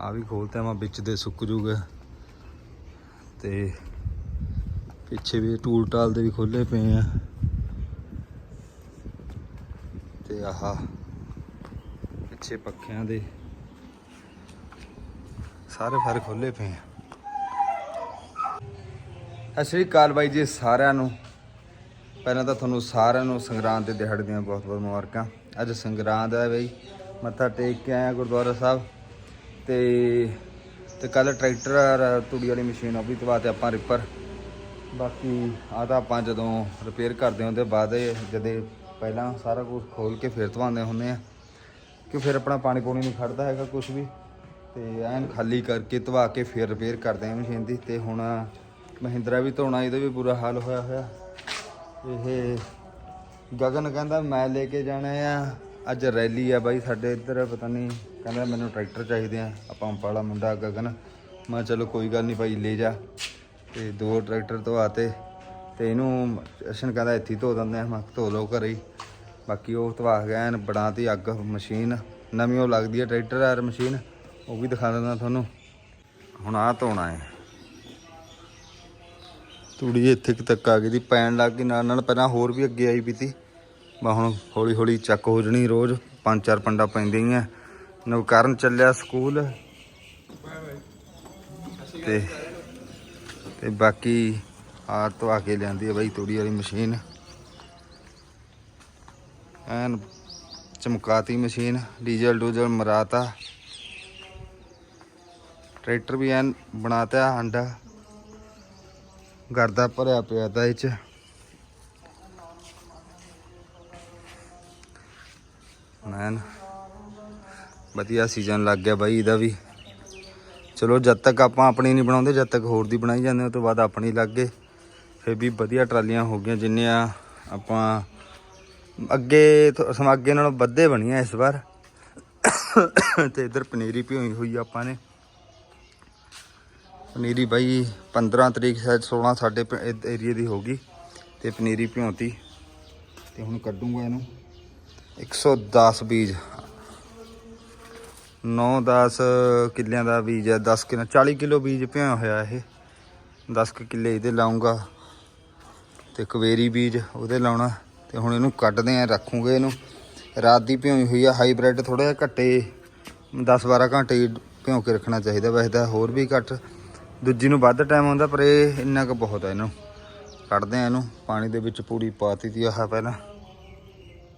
ਆ ਵੀ ਖੋਲਤੇ ਮੈਂ ਵਿੱਚ ਦੇ ਸੁੱਕ ਜੂਗਾ। ਤੇ ਪਿੱਛੇ ਵੀ ਟੂਲ ਟਾਲ ਦੇ ਵੀ ਖੋਲੇ ਪਏ ਆ। ਤੇ ਆਹ ਪਿੱਛੇ ਪੱਖਿਆਂ ਦੇ ਸਾਰੇ ਫਰ ਖੋਲੇ ਪਏ ਆ। ਸਤਿ ਸ਼੍ਰੀ ਅਕਾਲ ਬਾਈ ਜੀ ਸਾਰਿਆਂ ਨੂੰ। ਪਹਿਲਾਂ ਤਾਂ ਤੁਹਾਨੂੰ ਸਾਰਿਆਂ ਨੂੰ ਸੰਗਰਾਂਦ ਦੇ ਦਿਹਾੜੇ ਦੀਆਂ ਬਹੁਤ ਬਹੁਤ ਮੁਬਾਰਕਾਂ। ਅੱਜ ਸੰਗਰਾਂਦ ਹੈ ਬਈ। ਮੱਥਾ ਟੇਕ ਕੇ ਆਇਆ ਗੁਰਦੁਆਰਾ ਸਾਹਿਬ। ਤੇ ਤੇ ਕੱਲ ਟਰੈਕਟਰ ਔਰ ਤੂੜੀ ਵਾਲੀ ਮਸ਼ੀਨ ਉਹ ਵੀ ਤਵਾ ਤੇ ਆਪਾਂ ਰਿਪਰ ਬਾਕੀ ਆ ਤਾਂ ਆਪਾਂ ਜਦੋਂ ਰਿਪੇਅਰ ਕਰਦੇ ਹੁੰਦੇ ਬਾਅਦ ਇਹ ਜਦੇ ਪਹਿਲਾਂ ਸਾਰਾ ਕੁਝ ਖੋਲ ਕੇ ਫਿਰ ਧਵਾਉਂਦੇ ਹੁੰਦੇ ਆ ਕਿ ਫਿਰ ਆਪਣਾ ਪਾਣੀ ਪੂਣੀ ਨਹੀਂ ਖੜਦਾ ਹੈਗਾ ਕੁਝ ਵੀ। ਤੇ ਐਨ ਖਾਲੀ ਕਰਕੇ ਧਵਾ ਕੇ ਫਿਰ ਰਿਪੇਅਰ ਕਰਦੇ ਆ ਮਸ਼ੀਨ ਦੀ। ਤੇ ਹੁਣ ਮਹਿੰਦਰਾ ਵੀ ਧੋਣਾ, ਇਹਦਾ ਵੀ ਬੁਰਾ ਹਾਲ ਹੋਇਆ ਹੋਇਆ। ਇਹ ਗਗਨ ਕਹਿੰਦਾ, ਮੈਂ ਲੈ ਕੇ ਜਾਣਾ ਆ। ਅੱਜ ਰੈਲੀ ਆ ਬਾਈ ਸਾਡੇ ਇੱਧਰ, ਪਤਾ ਨਹੀਂ ਕਹਿੰਦਾ ਮੈਨੂੰ ਟਰੈਕਟਰ ਚਾਹੀਦੇ ਆ। ਆ ਪੰਪ ਵਾਲਾ ਮੁੰਡਾ ਗਗਨ ਮੈਂ ਕਿਹਾ ਚਲੋ ਕੋਈ ਗੱਲ ਨਹੀਂ ਭਾਈ, ਲੈ ਜਾ। ਤੇ ਦੋ ਟਰੈਕਟਰ ਧਵਾਤੇ ਤੇ ਇਹਨੂੰ ਅਸ਼ਨ ਕਹਿੰਦਾ ਇੱਥੇ ਹੀ ਧੋ ਦਿੰਦੇ ਆ, ਮੈਂ ਕਿਹਾ ਧੋ ਲਓ ਘਰੇ ਹੀ। ਬਾਕੀ ਉਹ ਧਵਾ ਗਿਆ ਐਨ ਬਣਾਤੀ ਅੱਗ ਮਸ਼ੀਨ, ਨਵੀਂ ਉਹ ਲੱਗਦੀ ਹੈ ਟਰੈਕਟਰ ਆਰ ਮਸ਼ੀਨ, ਉਹ ਵੀ ਦਿਖਾ ਦਿੰਦਾ ਤੁਹਾਨੂੰ। ਹੁਣ ਆਹ ਧੋਣਾ ਹੈ। ਤੂੜੀ ਇੱਥੇ ਕੁ ਤੱਕ ਆ ਗਈ ਦੀ, ਪੈਣ ਲੱਗ ਗਈ ਨਾਲ ਨਾਲ ਪਹਿਲਾਂ ਹੋਰ ਵੀ ਅੱਗੇ ਆਈ ਵੀ ਤੀ। ਬਾ ਹੁਣ ਹੌਲੀ ਹੌਲੀ ਚੱਕ ਹੋ ਜਣੀ ਰੋਜ਼, ਪੰਜ ਚਾਰ ਪੰਡਾ ਪੈਂਦੀਆਂ ਨਵਕਰਨ ਚੱਲਿਆ ਸਕੂਲ। ਤੇ ਤੇ ਬਾਕੀ ਆ ਧਵਾ ਕੇ ਲਿਆਂਦੀ ਹੈ ਬਾਈ ਤੂੜੀ ਵਾਲੀ ਮਸ਼ੀਨ। ਐਨ ਚਮਕਾਤੀ ਮਸ਼ੀਨ, ਡੀਜ਼ਲ ਡੂਜ਼ਲ ਮਰਾਤਾ। ਟਰੈਕਟਰ ਵੀ ਐਨ ਬਣਾਤਾ ਹੰਡਾ ਗਰਦਾ ਭਰਿਆ ਪਿਆ ਤਾਂ ਇਹ ਚ। ਮੈਨ ਵਧੀਆ ਸੀਜ਼ਨ ਲੱਗ ਗਿਆ ਬਾਈ, ਇਹਦਾ ਵੀ। ਚਲੋ, ਜਦ ਤੱਕ ਆਪਾਂ ਆਪਣੀ ਨਹੀਂ ਬਣਾਉਂਦੇ, ਜਦ ਤੱਕ ਹੋਰ ਦੀ ਬਣਾਈ ਜਾਂਦੇ ਉਸ ਤੋਂ ਬਾਅਦ ਆਪਣੀ ਲੱਗ ਗਏ। ਫਿਰ ਵੀ ਵਧੀਆ ਟਰਾਲੀਆਂ ਹੋ ਗਈਆਂ ਜਿੰਨੀਆਂ ਆਪਾਂ ਅੱਗੇ ਸਮਾਂ, ਅੱਗੇ ਨਾਲੋਂ ਵੱਧੇ ਬਣੀਆਂ ਇਸ ਵਾਰ। ਤੇ ਇਧਰ ਪਨੀਰੀ ਭਿਓਈ ਹੋਈ ਆਪਾਂ ਨੇ। ਪਨੀਰੀ ਬਾਈ 15 ਤਰੀਕ, ਸ਼ਾਇਦ 16 ਸਾਡੇ ਏਰੀਏ ਦੀ ਹੋਗੀ ਤੇ ਪਨੀਰੀ ਭਿਉਂਤੀ। ਤੇ ਹੁਣ ਕੱਢੂਗਾ ਇਹਨੂੰ। 110 ਬੀਜ। 9-10 ਕਿੱਲਿਆਂ ਦਾ ਬੀਜ ਹੈ 10 ਕਿਲੋ 40 ਕਿਲੋ ਬੀਜ ਭਿਆ ਹੋਇਆ ਇਹ। 10 ਕੁ ਕਿੱਲੇ ਇਹਦੇ ਲਾਉਂਗਾ ਤੇ ਕਵੇਰੀ ਬੀਜ ਉਹਦੇ ਲਾਉਣਾ ਤੇ ਹੁਣ ਇਹਨੂੰ ਕੱਢਦੇ ਆ, ਰੱਖੂਗੇ ਇਹਨੂੰ। ਰਾਤ ਦੀ ਭਿਉਈ ਹੋਈ ਆ, ਹਾਈਬ੍ਰਿਡ ਥੋੜਾ ਜਿਹਾ ਘੱਟੇ 10-12 ਘੰਟੇ ਹੀ ਭਿਉਂ ਕੇ ਰੱਖਣਾ ਚਾਹੀਦਾ ਵੈਸੇ ਤਾਂ ਹੋਰ ਵੀ ਘੱਟ। ਦੂਜੀ ਨੂੰ ਵੱਧ ਟਾਈਮ ਆਉਂਦਾ ਪਰ ਇਹ ਇੰਨਾ ਕੁ ਬਹੁਤ ਹੈ ਇਹਨੂੰ। ਕੱਢਦੇ ਆ ਇਹਨੂੰ, ਪਾਣੀ ਦੇ ਵਿੱਚ ਪੂਰੀ ਪਾਤੀ ਤੀ ਆਹ ਪਹਿਲਾਂ।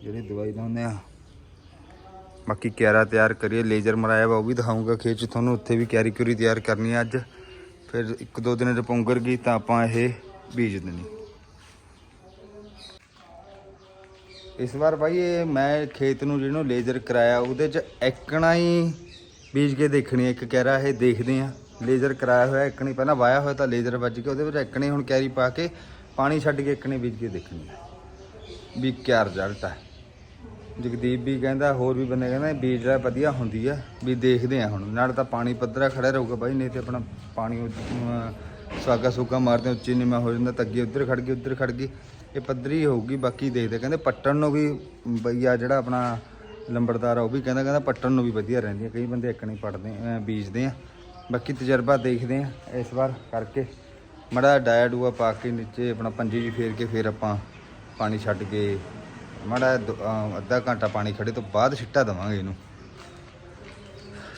ਜਿਹੜੀ ਦਵਾਈ ਲਾਉਂਦੇ ਆ। ਬਾਕੀ ਕਿਆਰਾ ਤਿਆਰ ਕਰੀਏ, ਲੇਜ਼ਰ ਮਰਾਇਆ ਵਾ, ਉਹ ਵੀ ਦਿਖਾਉਂਗਾ ਖੇਤ 'ਚ। ਤੁਹਾਨੂੰ ਉੱਥੇ ਵੀ ਕਿਆਰੀ ਕਿਉਰੀ ਤਿਆਰ ਕਰਨੀ ਆ ਅੱਜ। ਫਿਰ ਇੱਕ ਦੋ ਦਿਨ 'ਚ ਪੁੰਗਰ ਗਈ ਤਾਂ ਆਪਾਂ ਇਹ ਬੀਜ ਦੇਣੀ। ਇਸ ਵਾਰ ਭਾਈ ਇਹ ਮੈਂ ਖੇਤ ਨੂੰ ਜਿਹਨੂੰ ਲੇਜ਼ਰ ਕਰਾਇਆ, ਉਹਦੇ 'ਚ ਐਕਣਾ ਹੀ ਬੀਜ ਕੇ ਦੇਖਣੀ ਇੱਕ ਕਿਆਰਾ ਇਹ ਦੇਖਦੇ ਆ। ਲੇਜ਼ਰ ਕਰਾਇਆ ਹੋਇਆ ਐਕਣੀ ਪਹਿਲਾਂ ਵਾਇਆ ਹੋਇਆ ਤਾਂ ਲੇਜ਼ਰ ਵੱਜ ਕੇ ਉਹਦੇ ਵਿੱਚ ਐਕਣੇ ਹੁਣ ਕਿਆਰੀ ਪਾ ਕੇ ਪਾਣੀ ਛੱਡ ਕੇ ਇੱਕਣੀ ਬੀਜ ਕੇ ਦੇਖਣੀ ਹੈ ਵੀ ਕਿਆ ਰਿਜ਼ਲਟ ਹੈ ਜਗਦੀਪ ਵੀ ਕਹਿੰਦਾ, ਹੋਰ ਵੀ ਬੰਦੇ ਕਹਿੰਦਾ, ਬੀਜ ਦਾ ਵਧੀਆ ਹੁੰਦੀ ਆ, ਵੀ ਦੇਖਦੇ ਆ ਹੁਣ। ਨਾਲ ਤਾਂ ਪਾਣੀ ਪੱਧਰਾ ਖੜਾ ਰਹੂਗਾ ਬਾਈ, ਨਹੀਂ ਤੇ ਆਪਣਾ ਪਾਣੀ ਉਹ- ਸਾਗਾ ਸੁਗਾ ਮਾਰਦੇ ਉੱਚੀ ਨੀਵਾਂ ਹੋ ਜਾਂਦਾ, ਤੱਗੀ ਉੱਧਰ ਖੜ ਗਈ, ਉੱਧਰ ਖੜ ਗਈ। ਇਹ ਪੱਧਰੀ ਹੋਊਗੀ, ਬਾਕੀ ਦੇਖਦੇ ਕਹਿੰਦੇ ਪੱਟਣ ਨੂੰ ਵੀ ਬਈ ਆ ਜਿਹੜਾ ਆਪਣਾ ਲੰਬੜਦਾਰ ਆ, ਉਹ ਵੀ ਕਹਿੰਦਾ ਕਹਿੰਦਾ ਪੱਟਣ ਨੂੰ ਵੀ ਵਧੀਆ ਰਹਿੰਦੀਆਂ ਕਈ ਬੰਦੇ ਇੱਕ ਨਹੀਂ ਪੜਦੇ ਅਹ, ਬੀਜਦੇ ਆ। ਬਾਕੀ ਤਜਰਬਾ ਦੇਖਦੇ ਆ ਇਸ ਵਾਰ ਕਰਕੇ। ਮੜਾ ਡਾਇਆ ਡੂਆ ਪਾ ਕੇ ਨੀਚੇ ਆਪਣਾ ਪੰਜੀ ਜੀ ਫੇਰ ਕੇ, ਫੇਰ ਆਪਾਂ ਪਾਣੀ ਛੱਡ ਕੇ ਮਾੜਾ ਜਿਹਾ ਅੱਧਾ ਘੰਟਾ ਪਾਣੀ ਖੜੇ ਤੋਂ ਬਾਅਦ ਛਿੱਟਾ ਦਵਾਂਗੇ ਇਹਨੂੰ।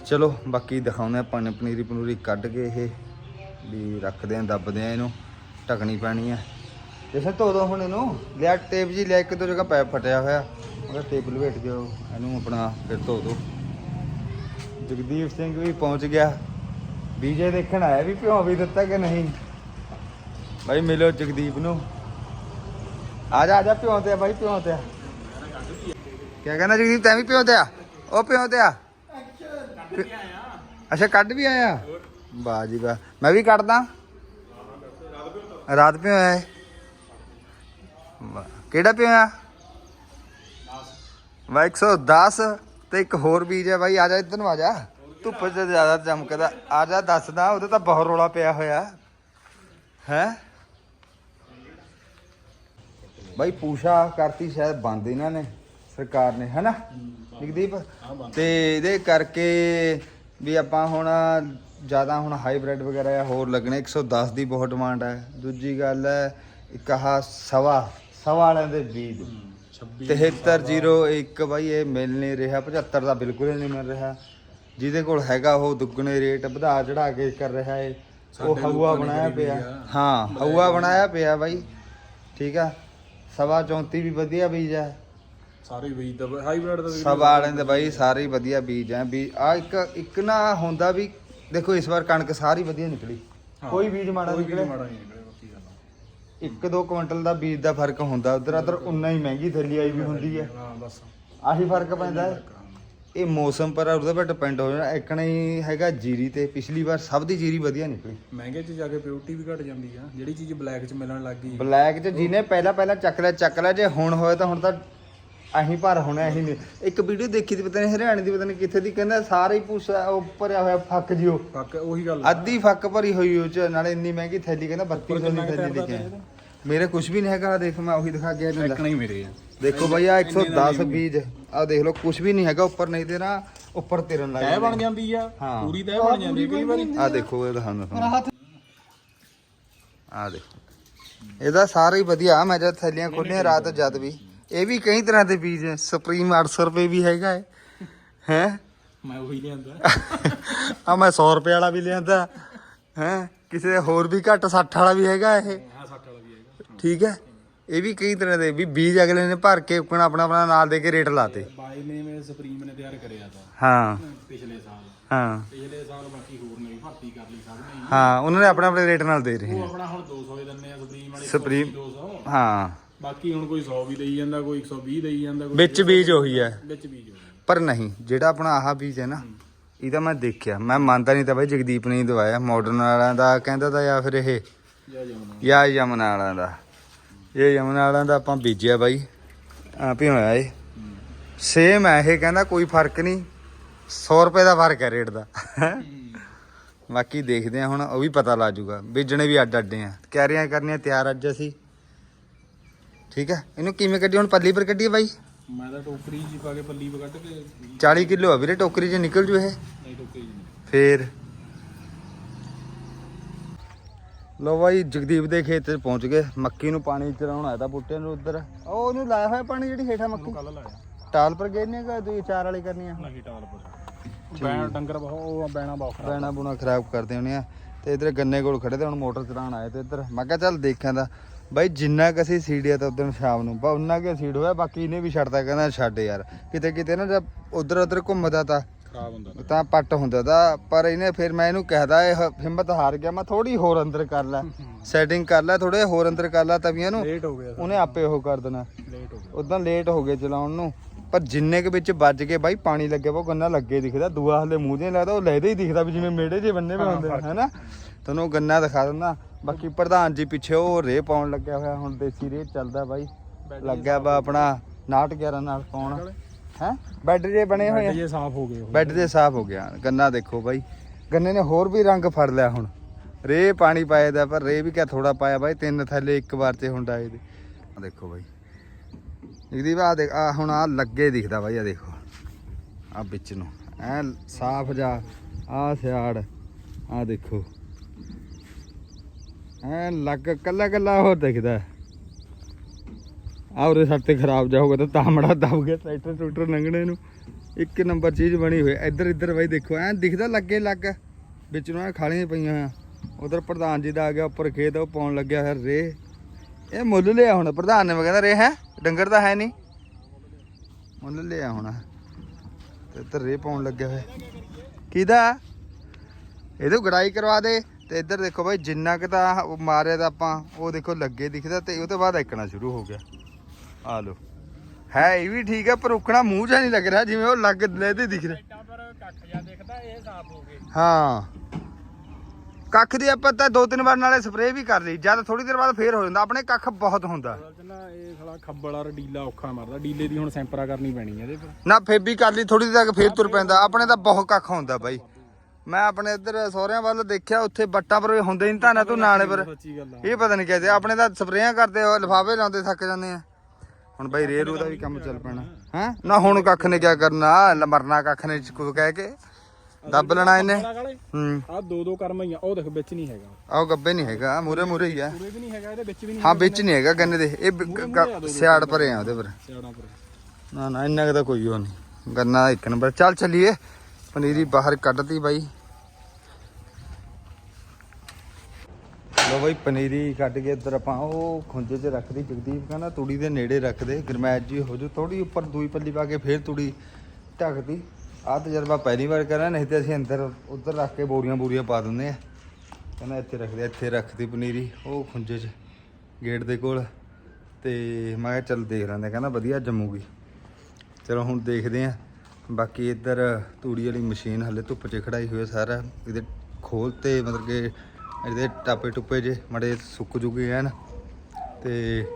ਚਲੋ, ਬਾਕੀ ਦਿਖਾਉਂਦੇ ਆ ਪਾਣੀ ਪਨੀਰੀ ਪਨੂਰੀ ਕੱਢ ਕੇ ਇਹ ਵੀ ਰੱਖਦੇ ਆ ਦੱਬਦੇ ਆ ਇਹਨੂੰ। ਢਕਣੀ ਪੈਣੀ ਆ। ਜਿਵੇਂ ਧੋ ਦੋ ਹੁਣ ਇਹਨੂੰ। ਲਿਆ ਟੇਪ ਜੀ, ਲਿਆ ਇੱਕ ਦੋ ਜਗ੍ਹਾ ਪੈਪ ਫਟਿਆ ਹੋਇਆ। ਉਹਦਾ ਟੇਪ ਲਵੇਟ ਦਿਓ, ਇਹਨੂੰ ਆਪਣਾ ਫਿਰ ਧੋ ਦੋ। ਜਗਦੀਪ ਸਿੰਘ ਵੀ ਪਹੁੰਚ ਗਿਆ। ਬੀਜੇ ਦੇਖਣ ਆਇਆ ਵੀ ਭਿਉਂ ਵੀ ਦਿੱਤਾ ਕਿ ਨਹੀਂ? ਬਾਈ, ਮਿਲੋ ਜਗਦੀਪ ਨੂੰ। ਆ ਜਾ ਆ ਜਾ ਪਿਓ ਤੇ ਆ ਬਾਈ ਪਿਓ ਤੇ ਕਿਆ ਕਹਿੰਦਾ ਜਗਦੀਪ ਤੈਂ ਵੀ ਪਿਓ ਤੇ ਆ? ਉਹ ਪਿਓ ਤੇ ਆ? ਅੱਛਾ ਕੱਢ ਵੀ ਆਇਆ? ਵਾਹ ਜੀ ਵਾਹ। ਮੈਂ ਵੀ ਕੱਢਦਾ। ਰਾਤ ਪਿਓ ਆਇਆ ਵਾਹ। ਕਿਹੜਾ ਪਿਓ ਆ? ਵਾ 110 ਤੇ ਇੱਕ ਹੋਰ ਬੀਜ ਹੈ ਬਾਈ। ਆ ਜਾ ਇੱਧਰ ਨੂੰ ਆ ਜਾ। ਧੁੱਪ 'ਚ ਜ਼ਿਆਦਾ ਚਮਕਦਾ। ਆ ਜਾ ਦੱਸਦਾ ਉਹਦੇ ਤਾਂ ਬਹੁਤ ਰੋਲਾ ਪਿਆ ਹੋਇਆ। ਹੈ? ਬਾਈ ਪੂਸ਼ਾ ਕਰਤੀ ਸ਼ਾਇਦ ਬੰਦ ਇਹਨਾਂ ਨੇ। ਸਰਕਾਰ ਨੇ ਹਨਾ? ਜਗਦੀਪ ਤੇ ਇਹਦੇ ਕਰਕੇ ਵੀ ਆਪਾਂ ਹੁਣ ਜ਼ਿਆਦਾ ਹੁਣ ਹਾਈਬ੍ਰਿਡ ਵਗੈਰਾ ਜਾਂ ਹੋਰ ਲੱਗਣੇ 110 ਦੀ ਬਹੁਤ ਡਿਮਾਂਡ ਹੈ। ਦੂਜੀ ਗੱਲ ਹੈ ਇੱਕ ਆਹ ਸਵਾ ਸਵਾ ਵਾਲਿਆਂ ਦੇ ਬੀਜ। 26 7301 ਬਾਈ ਇਹ ਮਿਲ ਨਹੀਂ ਰਿਹਾ 75 ਦਾ ਬਿਲਕੁਲ ਹੀ ਨਹੀਂ ਮਿਲ ਰਿਹਾ। ਜਿਹਦੇ ਕੋਲ ਹੈਗਾ ਉਹ ਦੁੱਗਣੇ ਰੇਟ ਵਧਾ ਚੜਾ ਕੇ ਕਰ ਰਿਹਾ ਹੈ ਉਹ ਨੇ ਬਣਾਇਆ ਪਿਆ। ਹਾਂ ਹਊਆ ਬਣਾਇਆ ਪਿਆ। ਬਾਈ। ਠੀਕ ਆ? ਸਵਾ 34 ਵੀ ਵਧੀਆ ਬੀਜ ਹੈ। ਸਾਰੇ ਬੀਜ ਦਾ ਹਾਈਬ੍ਰਿਡ ਦਾ ਸਭ ਵਾਲਿਆਂ ਦੇ ਬਾਈ ਸਾਰੇ ਹੀ ਵਧੀਆ ਬੀਜ ਆ। ਵੀ ਆ ਇੱਕ ਇੱਕ ਨਾ ਹੁੰਦਾ ਵੀ ਦੇਖੋ ਇਸ ਵਾਰ ਕਣਕ ਸਾਰੀ ਵਧੀਆ ਨਿਕਲੀ। ਕੋਈ ਬੀਜ ਮਾੜਾ ਕੋਈ ਵੀ ਨਿਕਲੇ ਮਾੜਾ ਨਹੀਂ ਗੱਲ ਆ। ਇੱਕ ਦੋ ਕੁਇੰਟਲ ਦਾ ਬੀਜ ਦਾ ਫ਼ਰਕ ਹੁੰਦਾ ਉਧਰ ਉਧਰ ਉਨਾ ਹੀ ਮਹਿੰਗੀ ਥੈਲੀ ਆਈ ਵੀ ਹੁੰਦੀ ਹੈ ਹਾਂ ਬਸ। ਆਹੀ ਫ਼ਰਕ ਪੈਂਦਾ ਹੈ। ਇਹ ਮੌਸਮ ਪਰ ਉਹਦੇ ਪਰ ਡਿਪੈਂਡ ਹੋ ਜਾਣਾ। ਇੱਕ ਹੀ ਹੈਗਾ ਜੀਰੀ ਤੇ ਪਿਛਲੀ ਵਾਰ ਸਭ ਦੀ ਜੀਰੀ ਵਧੀਆ ਨਿਕਲੀ। ਮਹਿੰਗੇ 'ਚ ਜਾ ਕੇ ਪਿਓਰਟੀ ਵੀ ਘਟ ਜਾਂਦੀ ਆ। ਜਿਹੜੀ ਚੀਜ਼ ਬਲੈਕ 'ਚ ਮਿਲਣ ਲੱਗ ਗਈ। ਬਲੈਕ ਚ ਜਿਹਨੇ ਪਹਿਲਾਂ ਪਹਿਲਾਂ ਚੱਕ ਲਿਆ ਚੱਕ ਲਿਆ। ਜੇ ਹੁਣ ਹੋਏ ਤਾਂ ਹੁਣ ਤਾਂ ਅਹੀਂ ਭਰ ਹੋਣਾ ਨਹੀਂ ਇੱਕ ਵੀਡੀਓ ਦੇਖੀ ਤੀ ਪਤਾ ਨਹੀਂ ਹਰਿਆਣੇ ਦੀ ਪਤਾ ਨਹੀਂ ਕਿੱਥੇ ਦੀ ਕਹਿੰਦਾ ਸਾਰੇ ਹੀ ਪੂਸਾ ਉਹ ਭਰਿਆ ਹੋਇਆ ਫੱਕ ਜਿਓ। ਪੱਕ ਉਹੀ ਗੱਲ। ਅੱਧੀ ਫੱਕ ਭਰੀ ਹੋਈ ਉਹ ਚ ਨਾਲੇ ਇੰਨੀ ਮਹਿੰਗੀ ਥੈਲੀ ਕਹਿੰਦਾ 3200 ਦੀ ਥੈਲੀ ਲੈ ਕੇ ਆਇਆ। ਮੇਰੇ ਕੁਝ ਵੀ ਨਹੀਂ ਹੈਗਾ ਦੇਖ ਮੈਂ ਉਹੀ ਦਿਖਾ ਗਿਆ ਨਹੀਂ ਮੇਰੇ ਆ। ਦੇਖੋ ਆ 110 ਬੀਜ ਆ ਦੇਖ ਲਓ ਕੁਝ ਵੀ ਨਹੀਂ ਹੈਗਾ ਉੱਪਰ ਨਹੀਂ ਤੇ ਨਾ ਉੱਪਰ ਤਿਰਨ ਲੱਗ ਤੈ ਬਣ ਜਾਂਦੀ ਆ। ਪੂਰੀ ਤੈ ਬਣ ਜਾਂਦੀ ਕਈ ਵਾਰੀ। ਆ ਦੇਖੋ ਇਹ ਦਿਖਾਉਂਦਾ ਤੁਹਾਨੂੰ। ਆ ਦੇਖੋ। ਇਹਦਾ ਸਾਰਾ ਹੀ ਵਧੀਆ ਮੈਂ ਜਦ ਥੈਲੀਆਂ ਖੋਲੀਆਂ ਰਾਤ ਜਦ ਵੀ। ਇਹ ਵੀ ਕਈ ਤਰ੍ਹਾਂ ਦੇ ਬੀਜ ਹੈ ਸੁਪਰੀਮ 800 ਰੁਪਏ ਵੀ ਹੈਗਾ ਹੈ ਹੈ? ਮੈਂ ਉਹੀ ਲਿਆਂਦਾ। ਆ ਮੈਂ 100 ਰੁਪਏ ਵਾਲਾ ਵੀ ਲਿਆਂਦਾ। ਹੈ? ਕਿਸੇ ਹੋਰ ਵੀ ਘੱਟ 60 ਵਾਲਾ ਵੀ ਹੈਗਾ ਇਹ। ਹਾਂ 60 ਵਾਲਾ ਵੀ ਹੈਗਾ। ਠੀਕ ਹੈ? ਇਹ ਵੀ ਕਈ ਤਰ੍ਹਾਂ ਦੇ ਵੀ ਬੀਜ ਅਗਲੇ ਨੇ ਭਰ ਕੇ ਆਪਣਾ ਆਪਣਾ ਆਪਣਾ ਨਾਲ ਦੇ ਕੇ ਰੇਟ ਲਾਤੇ। ਬਾਈ ਨੇ ਮੈਂ ਸੁਪਰੀਮ ਨੇ ਤਿਆਰ ਕਰਿਆ ਤਾ। ਹਾਂ। ਪਿਛਲੇ ਸਾਲ। ਹਾਂ। ਪਿਛਲੇ ਸਾਲ ਬਾਕੀ ਹੋਰ ਨੇ ਵੀ ਭਰਤੀ ਕਰ ਲਈ ਸਭ ਨੇ। ਹਾਂ ਉਹਨਾਂ ਨੇ ਆਪਣੇ ਆਪਣੇ ਰੇਟ ਨਾਲ ਦੇ ਰਹੇ ਉਹ ਹੈ ਆਪਣਾ ਹੁਣ 200 ਹੀ ਦਿੰਦੇ ਆ ਸੁਪਰੀਮ ਵਾਲੇ ਸੁਪਰੀਮ 200 ਹਾਂ। ਬਾਕੀ ਹੁਣ ਕੋਈ 100 ਵੀ ਦੇਈ ਜਾਂਦਾ ਕੋਈ 120 ਦੇਈ ਜਾਂਦਾ ਕੋਈ ਵਿੱਚ ਬੀਜ ਉਹੀ ਹੈ। ਵਿੱਚ ਬੀਜ ਹੋ। ਜਾਂਦਾ ਪਰ ਨਹੀਂ ਜਿਹੜਾ ਆਪਣਾ ਆਹ ਬੀਜ ਹੈ ਨਾ ਇਹਦਾ ਮੈਂ ਦੇਖਿਆ। ਮੈਂ ਮੰਨਦਾ ਨਹੀਂ ਤਾਂ ਬਾਈ ਜਗਦੀਪ ਨੇ ਹੀ ਦਵਾਇਆ ਮਾਡਰਨ ਵਾਲਿਆਂ ਦਾ ਕਹਿੰਦਾ ਤਾਂ ਜਾਂ ਫਿਰ ਇਹ। ਜਾਂ ਜਮਨਾ ਜਾਂ ਯਮਨਾ ਵਾਲਿਆਂ ਦਾ। ਇਹ ਯਮਨਾ ਵਾਲਿਆਂ ਦਾ ਆਪਾਂ ਬੀਜਿਆ ਬਾਈ। ਆਪ ਹੀ ਹੋਇਆ ਇਹ। ਸੇਮ ਹੈ ਇਹ ਕਹਿੰਦਾ ਕੋਈ ਫ਼ਰਕ ਨਹੀਂ। 100 ਰੁਪਏ ਦਾ ਫ਼ਰਕ ਹੈ ਰੇਟ ਦਾ। ਬਾਕੀ ਦੇਖਦੇ ਆ ਹੁਣ ਉਹ ਵੀ ਪਤਾ ਲੱਗ ਜਾਊਗਾ ਬੀਜਣੇ ਵੀ ਅੱਡ ਅੱਡੇ ਆ ਕਿਆਰੀਆਂ ਕਰਨੀਆਂ ਤਿਆਰ ਅੱਜ ਅਸੀਂ। ਠੀਕ ਹੈ? ਇਹਨੂੰ ਕਿਵੇਂ ਕੱਢੀ ਹੁਣ ਪੱਲੀ ਪਰ ਕੱਢੀਏ ਬਾਈ। ਮੈਂ ਤਾਂ ਟੋਕਰੀ ਜੀ ਪਾ ਕੇ ਪੱਲੀ ਪਾ ਕੱਢ ਕੇ 40 ਕਿਲੋ ਆ ਵੀਰੇ ਟੋਕਰੀ 'ਚ ਨਿਕਲ ਜੂ ਇਹ। ਨਹੀਂ ਟੋਕਰੀ ਜੀ ਨਹੀਂ। ਫੇਰ। ਲੋ ਬਾਈ ਜਗਦੀਪ ਦੇ ਖੇਤ 'ਚ ਪਹੁੰਚ ਗਏ। ਮੱਕੀ ਨੂੰ ਪਾਣੀ ਚਲਾਉਣ ਆਇਆ ਤਾਂ ਬੂਟੇ ਨੂੰ ਉਧਰ। ਉਹ ਉਹਨੂੰ ਲਾਇਆ ਹੋਇਆ ਪਾਣੀ ਜਿਹੜੀ ਹੇਠਾਂ ਮੱਕੀ? ਕੱਲ ਲਾਇਆ। ਟਾਲ ਪਰ ਗਏ ਨੇ ਕਿ ਦੂਈ ਚਾਰ ਵਾਲੀ ਕਰਨੀ ਆ। ਨਹੀਂ ਟਾਲ ਪਰ। ਬੈਣ ਡੰਗਰ ਬਹੁਤ ਉਹ ਬੈਣਾ ਬਹੁਤ ਖਰਾਬ। ਬੈਣਾ ਬੁਣਾ ਖਰਾਬ ਕਰਦੇ ਹੋਣੇ ਆ। ਤੇ ਇਧਰ ਗੰਨੇ ਕੋਲ ਖੜੇ ਤੇ ਹੁਣ ਮੋਟਰ ਚਲਾਉਣ ਆਏ ਤੇ ਇਧਰ। ਮੈਂ ਕਿਹਾ ਚੱਲ ਦੇਖਾਂ ਦਾ ਬਾਈ ਜਿੰਨਾ ਕੁ ਅਸੀਂ ਸੀੜਿਆ ਤਾਂ ਉਦੋਂ ਸ਼ਾਮ ਨੂੰ ਬਾ ਉਹਨਾਂ ਕੇ ਸੀੜ ਹੋਇਆ ਬਾਕੀ ਇਹਨੇ ਵੀ ਛੱਡਤਾ ਕਹਿੰਦਾ ਛੱਡ ਯਾਰ। ਕਿਤੇ ਕਿਤੇ ਨਾ ਜਦ ਉਧਰ ਉਧਰ ਘੁੰਮਦਾ ਤਾਂ ਖਰਾਬ ਹੁੰਦਾ ਤਾਂ। ਪੱਟ ਹੁੰਦਾ ਤਾਂ ਪਰ ਇਹਨੇ ਫਿਰ ਮੈਂ ਇਹਨੂੰ ਕਹਿਦਾ ਇਹ ਹਿੰਮਤ ਹਾਰ ਗਿਆ ਮੈਂ ਥੋੜੀ ਹੋਰ ਅੰਦਰ ਕਰ ਲੈ ਸੈਟਿੰਗ ਕਰ ਲੈ ਥੋੜੇ ਹੋਰ ਅੰਦਰ ਕਰ ਲੈ ਤਵੀਆਂ ਨੂੰ ਲੇਟ ਹੋ ਗਿਆ ਉਹਨੇ ਆਪੇ ਉਹ ਕਰ ਦੇਣਾ। ਲੇਟ ਹੋ ਗਿਆ। ਉਦਾਂ ਲੇਟ ਹੋ ਗਏ ਚਲਾਉਣ ਨੂੰ। ਪਰ ਜਿੰਨੇ ਕੇ ਵਿੱਚ ਵੱਜ ਕੇ ਬਾਈ ਪਾਣੀ ਲੱਗਿਆ ਵਾ ਉਹ ਗੰਨਾ ਲੱਗੇ ਦਿਖਦਾ ਦੂਆ ਹਲੇ ਮੂੰਹ ਦੇ ਲੱਗਦਾ ਉਹ ਲੈਦੇ ਹੀ ਦਿਖਦਾ ਵੀ ਜਿਵੇਂ ਮੇੜੇ ਜੇ ਬੰਨੇ ਵੇ ਹੁੰਦੇ ਹੈਨਾ? ਤੁਹਾਨੂੰ ਗੰਨਾ ਦਿਖਾ ਦਿੰਦਾ। ਬਾਕੀ ਪ੍ਰਧਾਨ ਜੀ ਪਿੱਛੇ ਉਹ ਰੇ ਪਾਉਣ ਲੱਗਿਆ ਹੋਇਆ ਹੁਣ ਦੇਸੀ ਰੇ ਚੱਲਦਾ ਬਾਈ। ਲੱਗਿਆ ਵਾ ਆਪਣਾ 911 ਨਾਲ ਪਾਉਣ ਹੈ? ਬੈੱਡ ਜੇ ਬਣੇ ਹੋਏ ਆ। ਇਹ ਸਾਫ਼ ਹੋ ਗਏ। ਬੈੱਡ ਦੇ ਸਾਫ਼ ਹੋ ਗਿਆ। ਗੰਨਾ ਦੇਖੋ ਬਾਈ। ਗੰਨੇ ਨੇ ਹੋਰ ਵੀ ਰੰਗ ਫੜ ਲਿਆ ਹੁਣ। ਰੇ ਪਾਣੀ ਪਾਇਆ ਦਾ ਪਰ ਰੇ ਵੀ ਕਿਆ ਥੋੜਾ ਪਾਇਆ ਬਾਈ। ਤਿੰਨ ਥੱਲੇ ਇੱਕ ਵਾਰ ਤੇ ਹੁੰਦਾ ਇਹਦੇ। ਆ ਦੇਖੋ ਬਾਈ। ਆ ਦੇਖ ਆ ਹੁਣ ਆ ਲੱਗੇ ਦਿਖਦਾ ਬਾਈ ਆ ਦੇਖੋ। ਆ ਵਿੱਚ ਨੂੰ। ਐ ਸਾਫ਼ ਜਾ ਆ ਸਿਆੜ ਆ ਦੇਖੋ। ਐ ਲੱਗ ਕੱਲਾ ਕੱਲਾ ਹੋਰ ਦਿਖਦਾ। ਆ ਉਰੇ ਸਾਡੇ ਖਰਾਬ ਜਾਊਗਾ ਤਾਂ ਤਾਮੜਾ ਦਬ ਗਿਆ, ਟਰੈਕਟਰ ਟਰੂਟਰ ਲੰਘਣੇ ਨੂੰ। ਇੱਕ ਨੰਬਰ ਚੀਜ਼ ਬਣੀ ਹੋਈ, ਇੱਧਰ ਇੱਧਰ ਬਾਈ ਦੇਖੋ, ਐ ਦਿਖਦਾ ਲੱਗੇ ਲੱਗ ਵਿੱਚ ਨੂੰ ਐ ਖਾਲੀਆਂ ਪਈਆਂ ਆ। ਉਧਰ ਪ੍ਰਧਾਨ ਜੀ ਦਾ ਆ ਗਿਆ, ਉੱਪਰ ਖੇਤ ਉਹ ਪਾਉਣ ਲੱਗਿਆ ਫਿਰ ਰੇ। ਇਹ ਮੁੱਲ ਲਿਆ ਹੁਣ, ਪ੍ਰਧਾਨ ਨੇ ਮੈਂ ਕਹਿੰਦਾ ਰੇ ਹੈ? ਡੰਗਰ ਤਾਂ ਹੈ ਨਹੀਂ। ਮੁੱਲ ਲਿਆ ਹੁਣ। ਤੇ ਇੱਧਰ ਰੇ ਪਾਉਣ ਲੱਗਿਆ ਹੋਇਆ। ਕਿਹਦਾ? ਇਹਦੋਂ ਗੜਾਈ ਕਰਵਾ ਦੇ। ਤੇ ਇੱਧਰ ਦੇਖੋ ਬਾਈ ਜਿੰਨਾ ਕਿ ਤਾਂ ਮਾਰਿਆ ਤਾਂ ਆਪਾਂ ਉਹ ਦੇਖੋ ਲੱਗੇ ਦਿਖਦਾ ਤੇ ਉਹ ਤੋਂ ਬਾਅਦ ਇੱਕਣਾ ਸ਼ੁਰੂ ਹੋ ਗਿਆ। ਆ ਲੋ ਹੈ ਇਹ ਵੀ ਠੀਕ ਹੈ ਪਰ ਉਕਣਾ ਮੂੰਹ ਜਿਹਾ ਨਹੀਂ ਲੱਗ ਰਿਹਾ ਜਿਵੇਂ ਉਹ ਲੱਗ ਲੈਦੇ ਦਿਖ ਰਿਹਾ। ਇੱਟਾਂ ਪਰ ਕੱਖ ਜਾ ਦਿਖਦਾ ਇਹ ਸਾਫ਼ ਹੋ ਗਏ। ਹਾਂ। ਕੱਖ ਦੀ ਆਪਾਂ ਤਾਂ ਦੋ ਤਿੰਨ ਵਾਰ ਨਾਲੇ ਸਪਰੇਅ ਵੀ ਕਰ ਲਈ ਜਦ ਥੋੜੀ ਦੇਰ ਬਾਅਦ ਫੇਰ ਹੋ ਜਾਂਦਾ ਆਪਣੇ ਕੱਖ ਬਹੁਤ ਹੁੰਦਾ। ਨਾ ਇਹ ਸਾਲਾ ਖੱਬਲ ਔਰ ਡੀਲਾ ਔਖਾ ਮਰਦਾ ਡੀਲੇ ਦੀ ਹੁਣ ਸੈਂਪਰਾ ਕਰਨੀ ਪੈਣੀ ਹੈ ਇਹਦੇ ਪਰ। ਨਾ ਫੇਰ ਵੀ ਕਰ ਲਈ ਥੋੜੀ ਦੇਰ ਤੱਕ ਫੇਰ ਤੁਰ ਪੈਂਦਾ ਆਪਣੇ ਤਾਂ ਬਹੁਤ ਕੱਖ ਹੁੰਦਾ ਬਾਈ। ਮੈਂ ਆਪਣੇ ਇੱਧਰ ਸਹੁਰਿਆਂ ਵੱਲ ਦੇਖਿਆ ਉੱਥੇ ਬੱਟਾਂ ਪਰ ਹੁੰਦੇ ਨਹੀਂ ਧਾਨਾ ਤੂੰ ਨਾਲੇ ਪਰ। ਸੱਚੀ ਗੱਲ ਆ। ਇਹ ਪਤਾ ਨਹੀਂ ਕਿਹਦੇ ਆਪਣੇ ਤਾਂ ਸਪਰੇਆਂ ਕਰਦੇ ਲਿਫਾਫੇ ਲਾਉਂਦੇ ਥੱਕ ਜਾਂਦੇ ਆ। ਹੁਣ ਬਾਈ ਰੇਰੂ ਦਾ ਵੀ ਕੰਮ ਚੱਲ ਪੈਣਾ। ਹੈ? ਨਾ ਹੁਣ ਕੱਖ ਨੇ ਕਿਆ ਕਰਨਾ ਮਰਨਾ ਕੱਖ ਨੇ ਕੁਝ ਕਹਿ ਕੇ। ਦੱਬ ਲੈਣਾ ਇਹਨੇ। ਹੂੰ। ਆ ਦੋ ਦੋ ਕਰਮ ਹੀ ਆ ਉਹ ਦੇਖ ਵਿੱਚ ਨਹੀਂ ਹੈਗਾ। ਆਹ ਗੱਬੇ ਨਹੀਂ ਹੈਗਾ ਮੂਰੇ ਮੂਰੇ ਹੀ ਆ। ਪੂਰੇ ਵੀ ਨਹੀਂ ਹੈਗਾ ਇਹਦੇ ਵਿੱਚ ਵੀ ਨਹੀਂ ਹਾਂ ਵਿੱਚ ਨਹੀਂ ਹੈਗਾ ਗੰਨੇ ਦੇ। ਇਹ ਸਿਆੜ ਭਰੇ ਆ ਉਹਦੇ ਪਰ। ਸਿਆੜਾਂ ਨਾ ਨਾ ਇੰਨਾ ਕੁ ਤਾਂ ਕੋਈ ਉਹ ਨਹੀਂ ਗੰਨਾ ਇੱਕ ਨੰਬਰ। ਚੱਲ ਚੱਲੀਏ। ਪਨੀਰੀ ਬਾਹਰ ਕੱਢਤੀ ਬਾਈ। ਲੋ ਬਾਈ, ਪਨੀਰੀ ਕੱਢ ਕੇ ਇੱਧਰ ਆਪਾਂ ਉਹ ਖੁੰਝੇ 'ਚ ਰੱਖਦੀ, ਜਗਦੀਪ ਕਹਿੰਦਾ ਤੂੜੀ ਦੇ ਨੇੜੇ ਰੱਖਦੇ, ਗਰਮੈਸ਼ ਜੀ ਹੋ ਜੂ ਥੋੜੀ ਉੱਪਰ ਦੂਈ ਪੱਲੀ ਪਾ ਕੇ ਫੇਰ ਤੂੜੀ ਢੱਕਦੀ। ਆਹ ਤਜਰਬਾ ਪਹਿਲੀ ਵਾਰ ਕਰਾਂ, ਨਹੀਂ ਤੇ ਅਸੀਂ ਅੰਦਰ, ਉੱਧਰ ਰੱਖ ਕੇ ਬੋਰੀਆਂ ਬੋਰੀਆਂ ਪਾ ਦਿੰਦੇ ਆ। ਕਹਿੰਦਾ ਇੱਥੇ ਰੱਖਦੇ ਇੱਥੇ ਰੱਖਦੀ ਪਨੀਰੀ, ਉਹ ਖੁੰਝੇ 'ਚ, ਗੇਟ ਦੇ ਕੋਲ। ਤੇ ਮੈਂ ਕਿਹਾ ਚੱਲ ਦੇਖ ਲੈਂਦੇ ਕਹਿੰਦਾ ਵਧੀਆ ਜੰਮੂਗੀ। ਚਲੋ ਹੁਣ ਦੇਖਦੇ ਆ। ਬਾਕੀ ਇੱਧਰ ਤੂੜੀ ਵਾਲੀ ਮਸ਼ੀਨ ਹਲੇ ਧੁੱਪ 'ਚ ਖੜਾਈ ਹੋਈ ਹੈ ਸਾਰਾ, ਇਹਦੇ ਖੋਲ ਤੇ ਮਤਲਬ ਕਿ ਇਹਦੇ ਟਾਪੇ ਟੁੱਪੇ ਜੇ ਮੜੇ ਸੁੱਕ ਜੂਗੇ ਐਨ। ਤੇ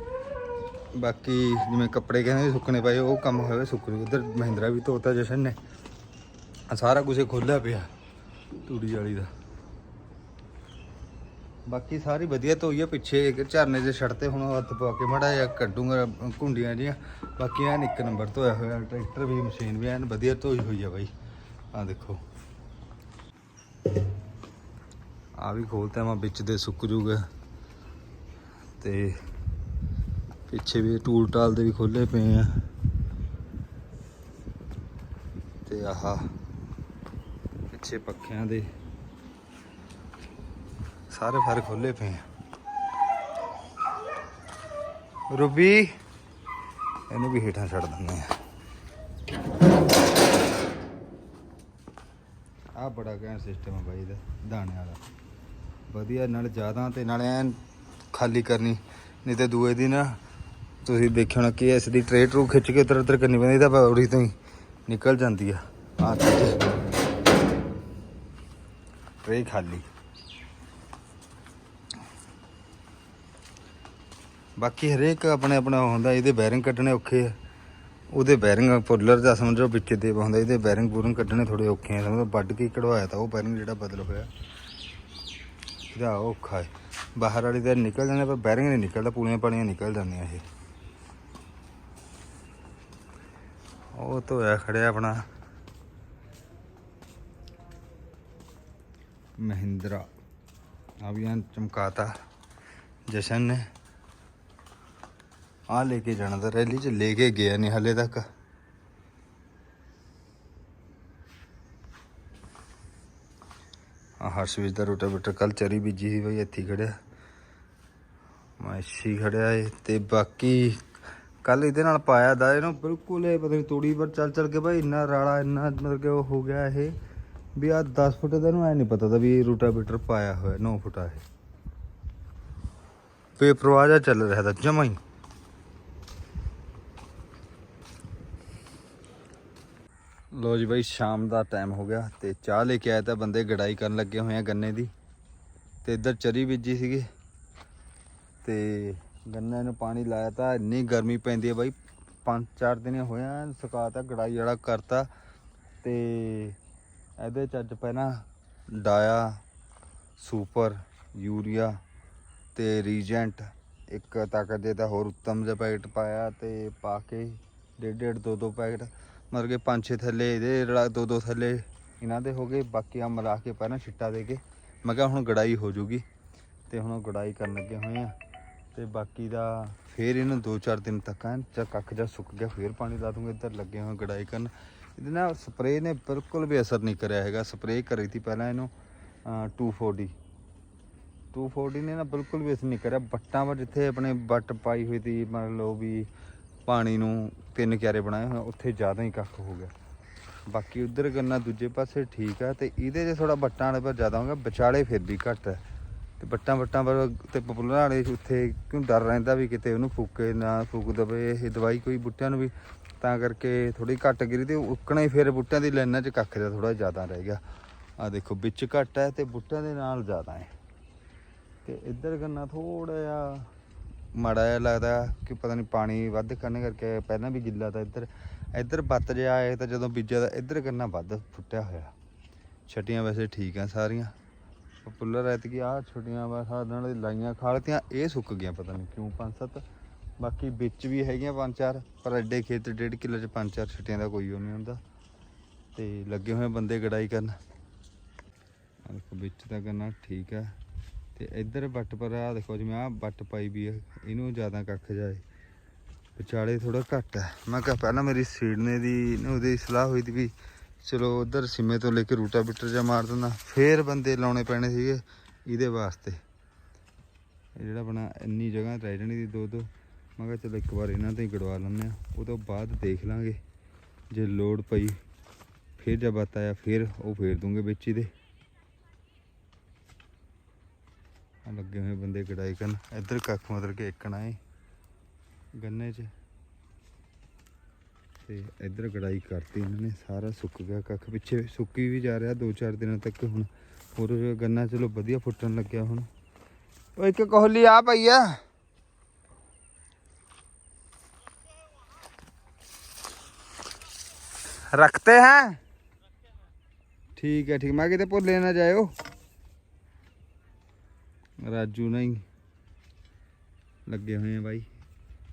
ਬਾਕੀ ਜਿਵੇਂ ਕੱਪੜੇ ਕਹਿੰਦੇ ਸੁੱਕਣੇ ਪਏ, ਉਹ ਕੰਮ ਹੋਇਆ ਸੁੱਕ ਜੂ ਇੱਧਰ ਮਹਿੰਦਰਾ ਵੀ ਧੋਤਾ ਜਸ਼ਨ ਨੇ। ਸਾਰਾ ਕੁਝ ਖੋਲਿਆ ਪਿਆ, ਤੂੜੀ ਵਾਲੀ ਦਾ। ਬਾਕੀ ਸਾਰੀ ਵਧੀਆ ਧੋਈ ਆ, ਪਿੱਛੇ ਇੱਕ ਝਰਨੇ ਦੇ ਛੜ ਤੇ ਹੁਣ ਹੱਥ ਪਾ ਕੇ ਮੜਾ ਜਾਂ ਕੱਢੂਗਾ ਘੁੰਡੀਆਂ ਜੀਆਂ ਬਾਕੀ ਐਨ ਇੱਕ ਨੰਬਰ ਧੋਇਆ ਹੋਇਆ, ਟਰੈਕਟਰ ਵੀ, ਮਸ਼ੀਨ ਵੀ ਐਨ ਵਧੀਆ ਧੋਈ ਹੋਈ ਆ ਬਾਈ। ਆ ਦੇਖੋ। ਆ ਵੀ ਖੋਲਤਾ ਮੈਂ ਵਿੱਚ ਦੇ ਸੁੱਕ ਜੂਗਾ। ਤੇ ਪਿੱਛੇ ਵੀ ਟੂਲ ਟਾਲ ਦੇ ਵੀ ਖੋਲੇ ਪਏ ਆ। ਤੇ ਆਹਾ ਪਿੱਛੇ ਪੱਖਿਆਂ ਦੇ ਸਾਰੇ ਫਰ ਖੋਲੇ ਪਏ ਆ। ਰੂਬੀ, ਇਹਨੂੰ ਵੀ ਹੇਠਾਂ ਛੱਡ ਦਿੰਦੇ ਆ। ਆ ਬੜਾ ਘੈਂਟ ਸਿਸਟਮ ਆ ਬਾਈ ਦਾ ਦਾਣੇ ਵਾਲਾ। ਵਧੀਆ, ਨਾਲ ਜ਼ਿਆਦਾ ਤੇ ਨਾਲ ਐਨ ਖਾਲੀ ਕਰਨੀ। ਨਹੀਂ ਤੇ ਦੂਏ ਦਿਨ ਤੁਸੀਂ ਦੇਖਿਆ ਹੋਣਾ ਕਿ ਇਸ ਦੀ ਟਰੇ ਟਰੂ ਖਿੱਚ ਕੇ ਇੱਧਰ ਉੱਧਰ ਕਰਨੀ ਪੈਂਦੀ ਤਾਂ ਬੌੜੀ ਤੋਂ ਹੀ ਨਿਕਲ ਜਾਂਦੀ ਆ। ਆ ਟਰੇ ਖਾਲੀ। ਬਾਕੀ ਹਰੇਕ ਆਪਣੇ ਆਪਣਾ ਹੁੰਦਾ, ਇਹਦੇ ਬੈਰਿੰਗ ਕੱਢਣੇ ਔਖੇ ਆ। ਉਹਦੇ ਬੈਰਿੰਗ ਪੁੱਲਰ ਦਾ ਸਮਝੋ, ਵਿੱਚ ਦੇ ਹੁੰਦਾ, ਇਹਦੇ ਬੈਰਿੰਗ ਬੂਰਿੰਗ ਕੱਢਣੇ ਥੋੜੇ ਔਖੇ ਆ। ਸਮਝੋ, ਵੱਢ ਕੇ ਕਢਵਾਇਆ ਤਾਂ ਉਹ ਬੈਰਿੰਗ ਜਿਹੜਾ ਬਦਲ ਹੋਇਆ। ਇਹਦਾ ਔਖਾ ਹੈ ਬਾਹਰ ਵਾਲੀ ਤਾਂ ਨਿਕਲ ਜਾਂਦੇ, ਪਰ ਬੈਰਿੰਗ ਨਹੀਂ, ਨਿਕਲਦਾ, ਪੂਲੀਆਂ ਪਾਣੀਆਂ ਨਿਕਲ ਜਾਂਦੀਆਂ ਇਹ। ਉਹ ਧੋਇਆ ਖੜਿਆ ਆਪਣਾ। ਮਹਿੰਦਰਾ ਅਭਿਆਨ ਚਮਕਾਤਾ। ਜਸ਼ਨ ਨੇ। ਆ ਲੈ ਕੇ ਜਾਣਾ ਤਾਂ ਰੈਲੀ ਚ ਲੈ ਕੇ ਗਿਆ ਨਹੀਂ ਹਲੇ ਤੱਕ। ਹਰਸ਼ਵੀਰ ਦਾ ਰੋਟਾਵੇਟਰ ਕੱਲ ਚਰੀ ਬੀਜੀ ਸੀ ਬਈ, ਇੱਥੇ ਹੀ ਖੜਿਆ ਮਾਸ਼ੀ ਖੜਿਆ ਏ, ਤੇ ਬਾਕੀ ਕੱਲ ਇਹਦੇ ਨਾਲ ਪਾਇਆ ਦਾ ਇਹਨੂੰ ਬਿਲਕੁਲ ਇਹ ਪਤਾ ਨਹੀਂ ਤੂੜੀ ਪਰ ਚੱਲ ਚੱਲ ਕੇ ਬਈ ਇੰਨਾ ਰਾਲਾ, ਇੰਨਾ ਮਤਲਬ ਕਿ ਉਹ ਹੋ ਗਿਆ ਇਹ, ਵੀ ਆ 10 ਫੁੱਟ ਦਾ ਨੂੰ ਐ ਨਹੀਂ ਪਤਾ ਤਾਂ ਵੀ ਰੋਟਾਵੇਟਰ ਪਾਇਆ ਹੋਇਆ 9 ਫੁੱਟ ਆ ਇਹ। ਪੇਪਰਵਾਜਾ ਚੱਲ ਰਿਹਾ ਤਾਂ ਜਮਾਂ ਲੋ ਜੀ ਬਾਈ, ਸ਼ਾਮ ਦਾ ਟਾਈਮ ਹੋ ਗਿਆ ਤੇ ਚਾਹ ਲੈ ਕੇ ਆਇਆ ਤਾਂ ਬੰਦੇ ਗੜਾਈ ਕਰਨ ਲੱਗੇ ਹੋਏ ਆ ਗੰਨੇ ਦੀ। ਤੇ ਇੱਧਰ ਚਰੀ ਬੀਜੀ ਸੀਗੀ। ਤੇ ਗੰਨੇ ਨੂੰ ਪਾਣੀ ਲਾਇਆ ਤਾਂ ਇੰਨੀ ਗਰਮੀ ਪੈਂਦੀ ਹੈ ਬਾਈ। ਪੰਜ ਚਾਰ ਦਿਨ ਹੋਇਆ ਸੁਕਾਤਾ ਗੜਾਈ ਵਾਲਾ ਕਰਤਾ। ਤੇ ਇਹਦੇ ਚ ਅੱਜ ਪਹਿਲਾਂ ਡਾਇਆ, ਸੁਪਰ, ਯੂਰੀਆ ਤੇ ਰੀਜੈਂਟ। ਇੱਕ ਤਾਕਤ ਦੇ ਤਾਂ ਹੋਰ ਉੱਤਮ ਜਿਹਾ ਪੈਕਟ ਪਾਇਆ ਤੇ ਪਾ ਕੇ ਡੇਢ ਡੇਢ ਦੋ ਦੋ ਪੈਕਟ ਮਤਲਬ ਕਿ ਪੰਜ ਛੇ ਥੱਲੇ ਇਹਦੇ ਰਲਾ ਦੋ ਦੋ ਥੱਲੇ ਇਹਨਾਂ ਦੇ ਹੋ ਗਏ, ਬਾਕੀ ਆ ਮਿਲਾ ਕੇ ਪਹਿਲਾਂ ਛਿੱਟਾ ਦੇ ਕੇ, ਮੈਂ ਕਿਹਾ ਹੁਣ ਗੜਾਈ ਹੋ ਜੂਗੀ ਤੇ ਹੁਣ ਗੜਾਈ ਕਰਨ ਲੱਗੇ ਹੋਏ ਆ। ਤੇ ਬਾਕੀ ਦਾ ਫੇਰ ਇਹਨੂੰ 2-4 ਦਿਨ ਤੱਕ ਐਨ ਜਾਂ ਕੱਖ ਜਾਂ ਸੁੱਕ ਗਿਆ, ਫੇਰ ਪਾਣੀ ਲਾ ਦੂੰਗੇ, ਇੱਧਰ ਲੱਗੇ ਹੋਏ ਗੜਾਈ ਕਰਨ। ਇਹਦੇ ਨਾਲ ਸਪਰੇਅ ਨੇ ਬਿਲਕੁਲ ਵੀ ਅਸਰ ਨਹੀਂ ਕਰਿਆ ਹੈਗਾ, ਸਪਰੇਅ ਕਰੀ ਤੀ ਪਹਿਲਾਂ ਇਹਨੂੰ, ਅਹ 240 240 ਨੇ ਨਾ ਬਿਲਕੁਲ ਵੀ ਅਸਰ ਨਹੀਂ ਕਰਿਆ ਬੱਟਾਂ 'ਪਰ ਜਿੱਥੇ ਆਪਣੇ ਬੱਟ ਪਾਈ ਹੋਈ ਤੀ ਮੰਨ ਲਓ ਵੀ ਪਾਣੀ ਨੂੰ ਤਿੰਨ ਕਿਆਰੇ ਬਣਾਏ ਹੋਏ ਉੱਥੇ ਜ਼ਿਆਦਾ ਹੀ ਕੱਖ ਹੋ ਗਿਆ। ਬਾਕੀ ਉਧਰ ਗੰਨਾ ਦੂਜੇ ਪਾਸੇ ਠੀਕ ਆ, ਤੇ ਇਹਦੇ 'ਚ ਥੋੜਾ ਬੱਟਾਂ ਵਾਲੇ ਪਰ ਜ਼ਿਆਦਾ ਹੋਗਾ ਵਿਚਾਲੇ ਫਿਰ ਵੀ ਘੱਟ ਹੈ ਤੇ ਬੱਟਾਂ ਬੱਟਾਂ ਪਰ ਤੇ ਪਪੂਲਰ ਵਾਲੇ ਉੱਥੇ ਕਿਉਂ ਡਰ ਰਹਿੰਦਾ ਵੀ ਕਿਤੇ ਉਹਨੂੰ ਫੂਕੇ ਨਾ ਫੂਕ ਦਵੇ, ਇਹ ਦਵਾਈ ਕੋਈ ਬੂਟਿਆਂ ਨੂੰ ਵੀ, ਤਾਂ ਕਰਕੇ ਥੋੜੀ ਘੱਟ ਗਿਰੀ ਤੇ ਉੱਕਣਾ ਹੀ ਫਿਰ ਬੂਟਿਆਂ ਦੀ ਲਾਈਨਾਂ 'ਚ ਕੱਖ ਦਾ ਥੋੜਾ ਜ਼ਿਆਦਾ ਰਹਿ ਗਿਆ। ਆ ਦੇਖੋ ਵਿੱਚ ਘੱਟ ਹੈ ਤੇ ਬੂਟਿਆਂ ਦੇ ਨਾਲ ਜ਼ਿਆਦਾ ਹੈ ਤੇ ਇੱਧਰ ਗੰਨਾ ਥੋੜਾ ਜਿਹਾ ਮਾੜਾ ਜਿਹਾ ਲੱਗਦਾ ਕਿ ਪਤਾ ਨਹੀਂ ਪਾਣੀ ਵੱਧ ਕਰਨ ਕਰਕੇ ਪਹਿਲਾਂ ਵੀ ਗਿੱਲਾ ਤਾਂ ਇੱਧਰ ਇੱਧਰ ਬੱਤ ਜਿਹਾ ਆਏ ਤਾਂ ਜਦੋਂ ਬੀਜਿਆ ਤਾਂ ਇੱਧਰ ਕਰਨਾ ਵੱਧ ਫੁੱਟਿਆ ਹੋਇਆ। ਛਟੀਆਂ ਵੈਸੇ ਠੀਕ ਆ ਸਾਰੀਆਂ। ਪਪੂਲਰ ਐਤਕੀ ਆ ਛੁੱਟੀਆਂ ਵਾ ਸਾਡੇ ਨਾਲ ਲਾਈਆਂ ਖਾਲਤੀਆਂ ਇਹ ਸੁੱਕ ਗਈਆਂ ਪਤਾ ਨਹੀਂ ਕਿਉਂ ਪੰਜ ਸੱਤ, ਬਾਕੀ ਵਿੱਚ ਵੀ ਹੈਗੀਆਂ ਪੰਜ ਚਾਰ, ਪਰ ਐਡੇ ਖੇਤ ਡੇਢ ਕਿੱਲੇ ਚ ਪੰਜ ਚਾਰ ਛਟੀਆਂ ਦਾ ਕੋਈ ਉਹ ਨਹੀਂ ਹੁੰਦਾ। ਤੇ ਲੱਗੇ ਹੋਏ ਬੰਦੇ ਗੜਾਈ ਕਰਨ। ਵਿੱਚ ਤਾਂ ਕਰਨਾ ਠੀਕ ਹੈ ਤੇ ਇੱਧਰ ਵੱਟ ਪਰ ਆ ਦੇਖੋ ਜਿਵੇਂ ਆ ਵੱਟ ਪਾਈ ਵੀ ਆ, ਇਹਨੂੰ ਜ਼ਿਆਦਾ ਕੱਖ ਜਾਏ। ਵਿਚਾਲੇ ਥੋੜਾ ਘੱਟ ਹੈ ਮੈਂ ਕਿਹਾ ਪਹਿਲਾਂ ਮੇਰੀ ਸੀੜਨੇ ਦੀ ਨਾ ਉਹਦੀ ਸਲਾਹ ਹੋਈ ਦੀ ਵੀ ਚਲੋ ਉਧਰ ਸਿਮੇ ਤੋਂ ਲੈ ਕੇ ਰੂਟਾ ਬਿਟਰ ਜਾ ਮਾਰ ਦਿੰਦਾ, ਫੇਰ ਬੰਦੇ ਲਾਉਣੇ ਪੈਣੇ ਸੀਗੇ ਇਹਦੇ ਵਾਸਤੇ। ਜਿਹੜਾ ਆਪਣਾ ਇੰਨੀ ਜਗ੍ਹਾ ਰਹਿ ਜਾਣੀ ਦੀ ਦੋ ਦੋ, ਮੈਂ ਕਿਹਾ ਚਲੋ ਇੱਕ ਵਾਰ ਇਹਨਾਂ ਤੋਂ ਹੀ ਗੜਵਾ ਲੈਂਦੇ ਆ ਉਹ ਤੋਂ ਬਾਅਦ ਦੇਖ ਲਾਂਗੇ। ਜੇ ਲੋੜ ਪਈ, ਫਿਰ ਜਦ ਬਾਤ ਆਇਆ, ਫਿਰ ਉਹ ਫੇਰ ਦੂੰਗੇ ਵਿੱਚ ਹੀ ਦੇ। ਲੱਗੇ ਹੋਏ ਬੰਦੇ ਗੜਾਈ ਕਰਨ ਇੱਧਰ ਕੱਖ ਮਤਲਬ ਕਿ ਇੱਕਣਾ ਏ ਗੰਨੇ 'ਚ ਤੇ ਇੱਧਰ ਗੜਾਈ ਕਰਤੀ ਇਹਨਾਂ ਨੇ ਸਾਰਾ ਸੁੱਕ ਗਿਆ ਕੱਖ ਪਿੱਛੇ ਸੁੱਕੀ ਵੀ ਜਾ ਰਿਹਾ ਦੋ ਚਾਰ ਦਿਨਾਂ ਤੱਕ ਹੁਣ ਹੋਰ ਗੰਨਾ ਚਲੋ ਵਧੀਆ ਫੁੱਟਣ ਲੱਗਿਆ ਹੁਣ ਉਹ ਇੱਕ ਕੋਹਲੀ ਆ ਪਈ ਆ रखते हैं ठीक है ठीक मैं कितने भुल लेना जाओ ਰਾਜੂ ਨਹੀਂ ਲੱਗੇ ਹੋਏ ਆ ਬਾਈ।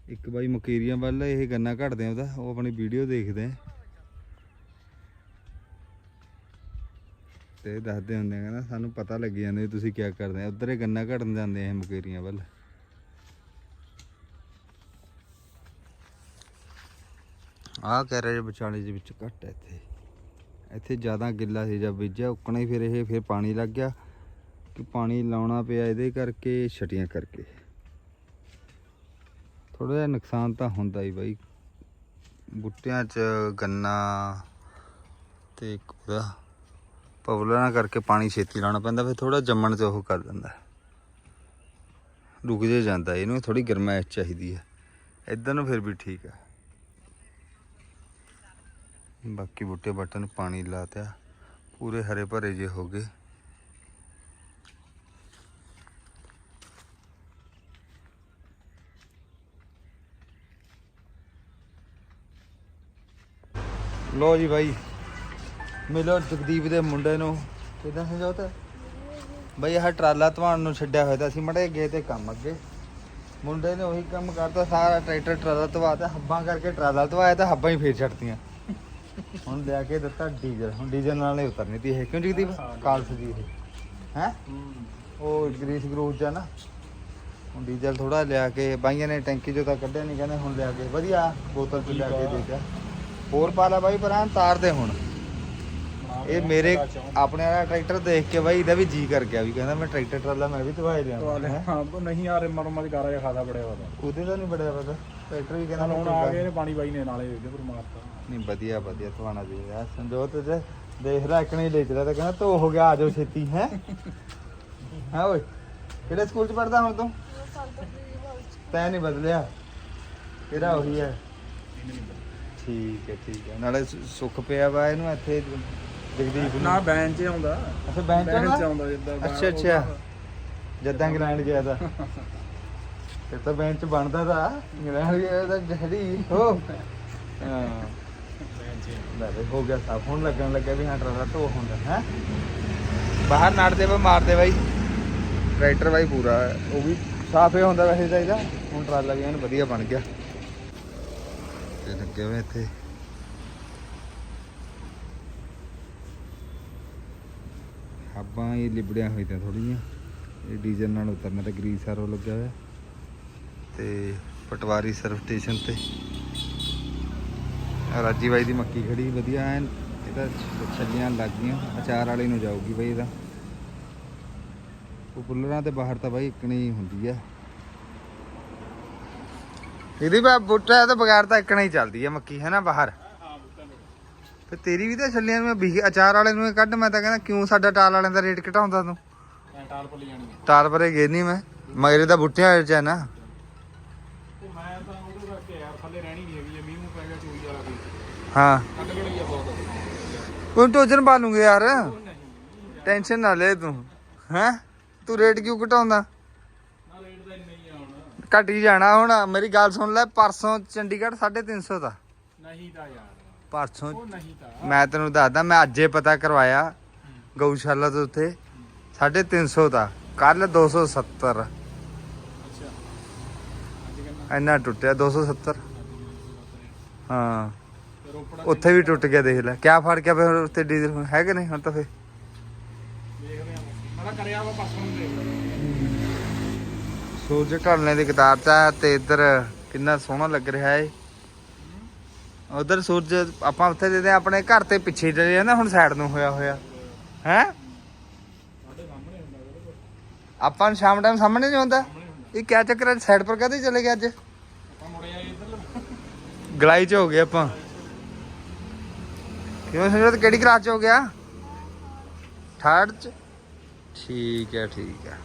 ਇੱਕ ਬਾਈ ਮਕੇਰੀਆਂ ਵੱਲ, ਇਹ ਗੰਨਾ ਘੜਦੇ ਆ ਉਹਦਾ। ਉਹ ਆਪਣੀ ਵੀਡੀਓ ਦੇਖਦੇ ਆ। ਤੇ ਦੱਸਦੇ ਹੁੰਦੇ ਆ ਕਹਿੰਦਾ, ਸਾਨੂੰ ਪਤਾ ਲੱਗ ਜਾਂਦਾ ਤੁਸੀਂ ਕੀ ਕਰਦੇ ਆ। ਉਧਰ ਇਹ ਗੰਨਾ ਘੜਨ ਜਾਂਦੇ ਆ ਇਹ ਮਕੇਰੀਆਂ ਵੱਲ। ਆਹ ਕਹਿ ਰਹੇ ਵਿਚਾਲੇ ਦੇ ਵਿੱਚ ਘੱਟ ਹੈ ਇੱਥੇ। ਇੱਥੇ ਜ਼ਿਆਦਾ ਗਿੱਲਾ ਸੀ ਜਾਂ ਬੀਜਿਆ, ਉੱਕਣਾ ਹੀ ਫਿਰ ਇਹ, ਫਿਰ ਪਾਣੀ ਲੱਗ ਗਿਆ। ਕਿ ਪਾਣੀ ਲਾਉਣਾ ਪਿਆ ਇਹਦੇ ਕਰਕੇ, ਛਟੀਆਂ ਕਰਕੇ। ਥੋੜਾ ਜਿਹਾ ਨੁਕਸਾਨ ਤਾਂ ਹੁੰਦਾ ਹੀ ਬਾਈ। ਬੁੱਟਿਆਂ 'ਚ ਗੰਨਾ ਤੇ ਇੱਕ ਉਹਦਾ ਪਵਲਣਾ ਕਰਕੇ ਪਾਣੀ ਛੇਤੀ ਲਾਉਣਾ ਪੈਂਦਾ, ਫਿਰ ਥੋੜਾ ਜੰਮਣ 'ਚ ਉਹ ਕਰ ਦਿੰਦਾ। ਰੁਕ ਜੇ ਜਾਂਦਾ, ਇਹਨੂੰ ਥੋੜੀ ਗਰਮਾਇਸ਼ ਚਾਹੀਦੀ ਹੈ। ਇਧਰ ਨੂੰ ਫਿਰ ਵੀ ਠੀਕ ਹੈ। ਬਾਕੀ ਬੂਟੇ ਬਟਨ ਪਾਣੀ ਲਾਤਿਆ ਪੂਰੇ ਹਰੇ ਭਰੇ ਜੇ ਹੋ ਗਏ। ਲੋ ਜੀ ਬਾਈ। ਮਿਲੋ ਜਗਦੀਪ ਦੇ ਮੁੰਡੇ ਨੂੰ। ਕਿਦਾਂ ਸਮਝਾਉਤਾ ਬਾਈ, ਆਹ ਟਰਾਲਾ ਤੁਹਾਨੂੰ ਨੂੰ ਛੱਡਿਆ ਹੋਇਆ ਤਾਂ ਅਸੀਂ ਮੜੇ ਗਏ ਤੇ ਕੰਮ ਅੱਗੇ। ਮੁੰਡੇ ਨੇ ਉਹੀ ਕੰਮ ਕਰਤਾ, ਸਾਰਾ ਟਰੈਕਟਰ ਟਰਾਲਾ ਧਵਾਤਾ। ਹੱਬਾਂ ਕਰਕੇ ਟਰਾਲਾ ਧਵਾਇਆ ਤਾਂ ਹੱਬਾਂ ਹੀ ਫੇਰ ਛੱਡਤੀਆਂ। ਹੁਣ ਲਿਆ ਕੇ ਦਿੱਤਾ ਡੀਜ਼ਲ। ਹੁਣ ਡੀਜ਼ਲ ਨਾਲ ਹੀ ਉਤਰਨੀ ਤੀ ਇਹ। ਕਿਉਂ ਜਗਦੀਪ? ਕਾਲਸ ਦੀ ਇਹ। ਹੈ? ਉਹ ਗਰੀਸ ਗਰੂਸ ਆ ਨਾ। ਹੁਣ ਡੀਜ਼ਲ ਥੋੜਾ ਲਿਆ ਕੇ ਬਾਈਆਂ ਨੇ ਟੈਂਕੀ ਚੋਂ ਤਾਂ ਕੱਢਿਆ ਨਹੀਂ ਕਹਿੰਦੇ ਹੁਣ ਲਿਆ ਕੇ। ਵਧੀਆ। ਬੋਤਲ ਚ ਲਿਆ ਕੇ ਦੇ ਦਿਆ ਹੋਰ ਪਾ ਲਾ ਬਾਈ ਪਰ ਤਾਰ ਦੇ ਹੁਣ। ਇਹ ਮੇਰੇ ਆਪਣੇ ਵਾਲਾ ਟਰੈਕਟਰ ਦੇਖ ਕੇ ਬਾਈ ਇਹਦਾ ਵੀ ਜੀ ਕਰ ਗਿਆ ਵੀ ਕਹਿੰਦਾ ਮੈਂ ਟਰੈਕਟਰ ਟਰਾਲਾ ਮੈਂ ਵੀ ਧਵਾਏ ਲਿਆ। ਹਾਂ? ਉਹ ਨਹੀਂ ਯਾਰ ਮਰਮਾ ਦੇ ਗਾਰਾ ਜਿਹਾ ਖਾਦਾ ਬੜਿਆ ਵਾ ਉਹਦੇ ਦਾ ਨਹੀਂ ਬੜਿਆ ਪਤਾ ਟਰੈਕਟਰ ਵੀ ਕਹਿੰਦਾ ਹੁਣ ਆ ਗਏ ਨੇ ਪਾਣੀ ਬਾਈ ਨੇ ਨਾਲੇ ਇਹਦੇ ਪਰ ਮਾਰਤਾ। ਨਹੀਂ ਵਧੀਆ ਵਧੀਆ ਧਵਾਣਾ ਜੀ ਯਾਰ ਸੰਜੋਤ ਜੇ ਦੇਖ ਲੈ ਇੱਕ ਨਹੀਂ ਲੇਚਦਾ ਤਾਂ ਕਹਿੰਦਾ ਧੋ ਹੋ ਗਿਆ ਆ ਜਾਓ ਛੇਤੀ ਹੈ? ਹਾਂ ਓਏ ਕਿਹੜੇ ਸਕੂਲ ਚ ਪੜਦਾ ਹੁਣ ਤੂੰ? ਤੈਂ ਨਹੀਂ ਬਦਲਿਆ। ਕਿਹੜਾ ਉਹੀ ਹੈ। ਠੀਕ ਹੈ ਠੀਕ ਹੈ। ਨਾਲੇ ਸੁ- ਸੁੱਖ ਪਿਆ ਵਾ ਇਹਨੂੰ ਇੱਥੇ ਜਗਦੀਪ ਨੂੰ। ਨਾ ਬੈਨ 'ਚ ਆਉਂਦਾ। ਅੱਛਾ ਬੈਂਚ ਬੈਨ 'ਚ ਆਉਂਦਾ? ਆਉਂਦਾ ਜਿੱਦਾਂ ਅੱਛਾ ਅੱਛਾ। ਜਦਾਂ ਇੰਗਲੈਂਡ ਗਿਆ ਤਾਂ। ਤੇ ਤਾਂ ਬੈਂਚ ਬਣਦਾ ਤਾਂ। ਇੰਗਲੈਂਡ ਗਿਆ ਤਾਂ ਜਹੜੀ ਹੋ ਹਾਂ। ਲੈ ਹੋ ਗਿਆ ਸਾਫ਼ ਹੁਣ ਲੱਗਣ ਲੱਗਿਆ ਵੀ ਹਾਂ ਟਰਾਲਾ ਧੋ ਹੁੰਦਾ ਹੈ? ਬਾਹਰ ਨਾੜਦੇ ਵਾ ਮਾਰਦੇ ਬਾਈ। ਟਰੈਕਟਰ ਬਾਈ ਪੂਰਾ। ਹੈ। ਉਹ ਵੀ ਸਾਫ਼ ਹੀ ਹੁੰਦਾ ਵੈਸੇ ਤਾਂ ਇਹਦਾ ਹੁਣ ਟਰਾਲਾ ਵੀ ਐਨ ਵਧੀਆ ਬਣ ਗਿਆ। ਤੇ ਲੱਗੇ ਹੋਏ ਇੱਥੇ। ਹੱਬਾਂ ਇਹ ਲਿਬੜਿਆ ਹੋਈ ਤਾਂ ਥੋੜੀਆਂ ਇਹ ਡੀਜ਼ਲ ਨਾਲ ਉਤਰਨਾ ਤੇ ਗਰੀਸ ਆਰੋ ਲੱਗਿਆ ਹੋਇਆ। ਤੇ ਪਟਵਾਰੀ ਸਰਵ ਸਟੇਸ਼ਨ ਤੇ। ਆਹ ਰਾਜੀ ਬਾਈ ਦੀ ਮੱਕੀ ਖੜੀ, ਵਧੀਆ ਐਨ। ਇਹਦਾ ਛ- ਛੱਲੀਆਂ ਲੱਗ ਗਈਆਂ। ਅਚਾਰ ਵਾਲੇ ਨੂੰ ਜਾਊਗੀ ਬਈ ਇਹਦਾ। ਉਹ ਪੁੱਲਰਾਂ ਤੇ ਬਾਹਰ ਤਾਂ ਬਾਈ ਇਕਣੀ ਹੁੰਦੀ ਆ। ਇਹਦੀ ਬਾ ਬੁੱਟਾ ਤਾਂ ਬਗੈਰ ਤਾਂ ਇਕਣਾ ਹੀ ਚੱਲਦੀ ਆ ਮੱਕੀ ਹੈ ਨਾ ਬਾਹਰ? ਫਿਰ ਤੇਰੀ ਵੀ ਤਾਂ ਛੱਲੀਆਂ ਨੂੰ ਵੀ ਅਚਾਰ ਵਾਲੇ ਨੂੰ ਕੱਢ ਮੈਂ ਤਾਂ ਕਹਿੰਦਾ ਕਿਉਂ ਸਾਡਾ ਟਾਲ ਵਾਲਿਆਂ ਦਾ ਰੇਟ ਘਟਾਉਂਦਾ ਤੂੰ? ਟਾਲ ਪੱਲੀ ਜਾਣੀ ਹੈ ਟਾਲ ਪਰੇ ਗਏ ਨਹੀਂ ਮੈਂ ਮਗਰੇ ਤਾਂ ਬੁੱਟਿਆਂ ਵਿੱਚ ਹੈ ਨਾ। ਤੇ ਮੈਂ ਤਾਂ ਉਹਦੇ ਕਰਕੇ ਯਾਰ ਥੱਲੇ ਰਹਿਣੀ ਨਹੀਂ ਹੈਗੀ ਮੀਂਹ ਮੂੰਹ ਪੈ ਗਿਆ ਚੋਈ ਵਾਲਾ ਵੀ। ਹਾਂ। ਕੱਢ ਗੜੀ ਆ ਬਹੁਤ। ਕੋਈ ਟੋਜਨ ਪਾ ਲੂੰਗੇ ਯਾਰ। ਟੈਨਸ਼ਨ ਨਾ ਲੈ ਤੂੰ ਹੈ? ਤੂੰ ਰੇਟ ਕਿਉਂ ਘਟਾਉਂਦਾ ਨਾ ਰੇਟ ਤਾਂ ਇੰਨਾ ਹੀ ਆ ਹੁਣ ਘਟ ਹੀ ਜਾਣਾ ਹੁਣ। ਮੇਰੀ ਗੱਲ ਸੁਣ ਲੈ ਪਰਸੋਂ ਚੰਡੀਗੜ੍ਹ 350 ਦਾ। ਨਹੀਂ ਤਾਂ ਯਾਰ। ਪਰਸੋਂ ਉਹ ਨਹੀਂ ਤਾਂ। ਮੈਂ ਤੈਨੂੰ ਦੱਸਦਾ ਮੈਂ ਅੱਜੇ ਪਤਾ ਕਰਵਾਇਆ ਗਊਸ਼ਾਲਾ ਤੋਂ ਉੱਥੇ 350 ਦਾ। ਕੱਲ 270 ਅੱਛਾ। ਅੱਜ ਇੰਨਾ ਟੁੱਟਿਆ 270 ਹਾਂ। ਰੋਪੜਾ ਉੱਥੇ ਵੀ ਟੁੱਟ ਗਿਆ? ਦੇਖ ਲੈ। ਕਿਆ ਫੜ ਗਿਆ ਫਿਰ ਉੱਥੇ ਡੀਜ਼ਲ ਹੈ ਕਿ ਨਹੀਂ ਹੁਣ ਤਾਂ ਫੇ ਦੇਖਦੇ ਸਾਰਾ ਕਰਿਆ ਵਾ ਪਾਸੋਂ ਸੂਰਜ ਢਲਣੇ ਦੀ ਕਤਾਰ ਚ ਆ ਤੇ ਇੱਧਰ ਕਿੰਨਾ ਸੋਹਣਾ ਲੱਗ ਰਿਹਾ ਏ। ਉਧਰ ਸੂਰਜ ਆਪਾਂ ਉੱਥੇ ਦੇ ਆਪਣੇ ਘਰ ਤੇ ਪਿੱਛੇ ਚਲੇ ਜਾਂਦਾ ਹੁਣ ਸਾਈਡ ਨੂੰ ਹੋਇਆ ਹੋਇਆ। ਹੈ? ਆਪਾਂ ਨੂੰ ਸ਼ਾਮ ਟਾਈਮ ਸਾਹਮਣੇ ਨਹੀਂ ਹੁੰਦਾ ਇਹ ਕਿਆ ਚੱਕਰ ਹੈ ਸਾਈਡ ਪਰ ਕਦੇ ਚਲੇ ਗਏ ਅੱਜ? ਗਲਾਈ ਚ ਹੋ ਗਏ ਆਪਾਂ। ਕਿਵੇਂ ਸਮਝੋ ਕਿਹੜੀ ਕਲਾਸ ਚ ਹੋ ਗਿਆ? ਥਰਡ ਚ? ਠੀਕ ਹੈ ਠੀਕ ਹੈ।